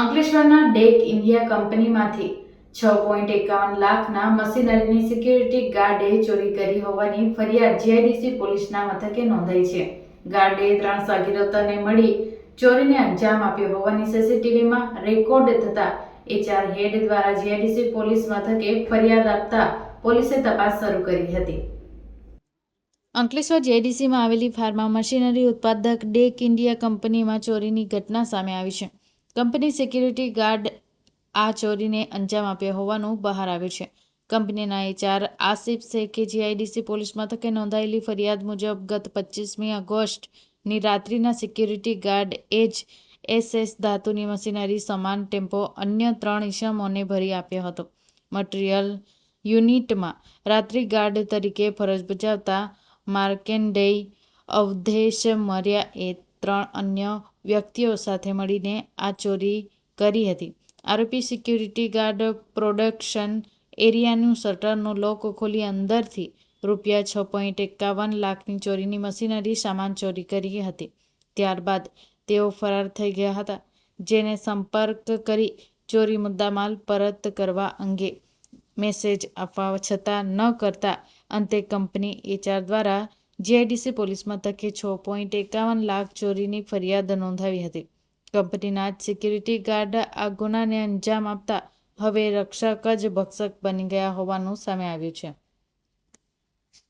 અંકલેશ્વરના deck India કંપનીમાંથી છ પોઈન્ટ એકાવન લાખના મશીનરીની સિક્યુરિટી ગાર્ડે ચોરી કરી હોવાની ફરિયાદ જીઆઈડીસી પોલીસના મથકે નોંધાઈ છે. ગાર્ડે ત્રણ સાગીરોતોને મળી ચોરીને અંજામ આપ્યો હોવાની સીસીટીવીમાં રેકોર્ડ થતા એચઆર હેડ દ્વારા જીઆઈડીસી પોલીસ મથકે ફરિયાદ આપતા પોલીસે તપાસ શરૂ કરી હતી. અંકલેશ્વર જેડીસીમાં આવેલી ફાર્મા મશીનરી ઉત્પાદક ડેક ઇન્ડિયા કંપનીમાં ચોરીની ઘટના સામે આવી છે. કંપની સિક્યુરિટી ગાર્ડ આ ચોરીને અંજામ આપ્યો હોવાનું બહાર આવ્યું છે. કંપનીના એચઆર આસિફ શેખે જીઆઈડીસી પોલીસ મથકે નોંધાયેલી ફરિયાદ મુજબ ગત પચીસમી ઓગસ્ટની રાત્રિના સિક્યુરિટી ગાર્ડ એજ એસએસ ધાતુની મશીનરી સમાન ટેમ્પો અન્ય ત્રણ ઇસમોને ભરી આપ્યો હતો. મટીરિયલ યુનિટમાં રાત્રિ ગાર્ડ તરીકે ફરજ બજાવતા માર્કેન્ડેય અવધેશ મર્યા એ ત્રણ અન્ય વ્યક્તિઓ સાથે મળીને આ ચોરી કરી હતી. આરોપી સિક્યુરિટી ગાર્ડ પ્રોડક્શન એરિયાનું શટરનો લોક ખોલી અંદરથી રૂપિયા છ પોઈન્ટ એકાવન લાખની ચોરીની મશીનરી સામાન ચોરી કરી હતી. ત્યારબાદ તેઓ ફરાર થઈ ગયા હતા, જેને સંપર્ક કરી ચોરી મુદ્દામાલ પરત કરવા અંગે મેસેજ આપવા છતાં ન કરતા અંતે કંપની એચઆર દ્વારા જીઆઈડીસી પોલીસ મથકે છ પોઈન્ટ એકાવન લાખ ચોરીની ફરિયાદ નોંધાવી હતી. કંપનીના સિક્યુરિટી ગાર્ડ આ ગુનાને અંજામ આપતા હવે રક્ષક જ ભક્ષક બની ગયા હોવાનું સામે આવ્યું છે.